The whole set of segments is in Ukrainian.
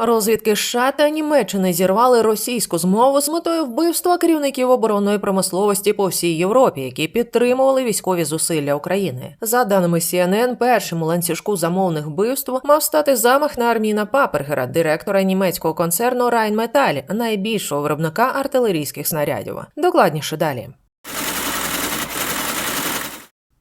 Розвідки США та Німеччини зірвали російську змову з метою вбивства керівників оборонної промисловості по всій Європі, які підтримували військові зусилля України. За даними CNN, першим у ланцюжку замовних вбивств мав стати замах на Арміна Папергера, директора німецького концерну Райнметаль, найбільшого виробника артилерійських снарядів. Докладніше далі.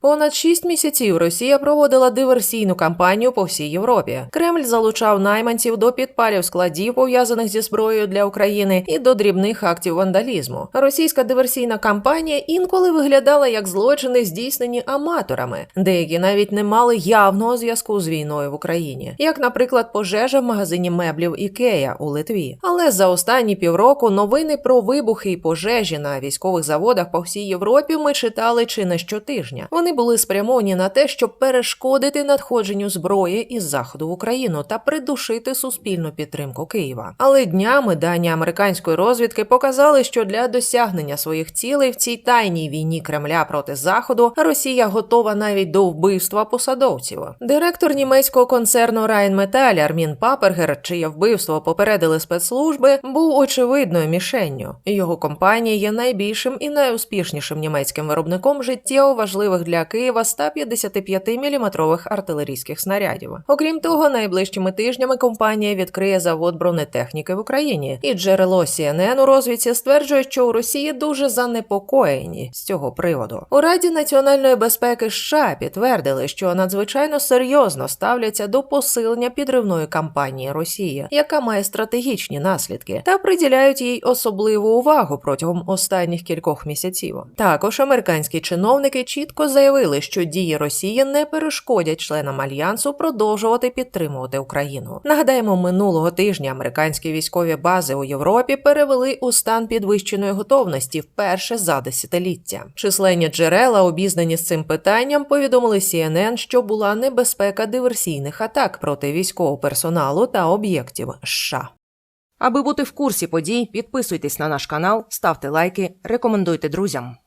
Понад шість місяців Росія проводила диверсійну кампанію по всій Європі. Кремль залучав найманців до підпалів складів, пов'язаних зі зброєю для України, і до дрібних актів вандалізму. Російська диверсійна кампанія інколи виглядала як злочини, здійснені аматорами. Деякі навіть не мали явного зв'язку з війною в Україні, як, наприклад, пожежа в магазині меблів Ікея у Литві. Але за останні півроку новини про вибухи і пожежі на військових заводах по всій Європі ми читали чи не щотижня. Вони були спрямовані на те, щоб перешкодити надходженню зброї із заходу в Україну та придушити суспільну підтримку Києва. Але днями дані американської розвідки показали, що для досягнення своїх цілей в цій тайній війні Кремля проти заходу Росія готова навіть до вбивства посадовців. Директор німецького концерну Rheinmetall Армін Папергер, чиє вбивство попередили спецслужби, був очевидною мішенню. Його компанія є найбільшим і найуспішнішим німецьким виробником життєво важливих для Києва 155-мм артилерійських снарядів. Окрім того, найближчими тижнями компанія відкриє завод бронетехніки в Україні, і джерело CNN у розвідці стверджує, що у Росії дуже занепокоєні з цього приводу. У Раді національної безпеки США підтвердили, що надзвичайно серйозно ставляться до посилення підривної кампанії Росії, яка має стратегічні наслідки, та приділяють їй особливу увагу протягом останніх кількох місяців. Також американські чиновники чітко заявили, що дії Росії не перешкодять членам альянсу продовжувати підтримувати Україну. Нагадаємо, минулого тижня американські військові бази у Європі перевели у стан підвищеної готовності вперше за десятиліття. Численні джерела, обізнані з цим питанням, повідомили CNN, що була небезпека диверсійних атак проти військового персоналу та об'єктів США. Аби бути в курсі подій, підписуйтесь на наш канал, ставте лайки, рекомендуйте друзям.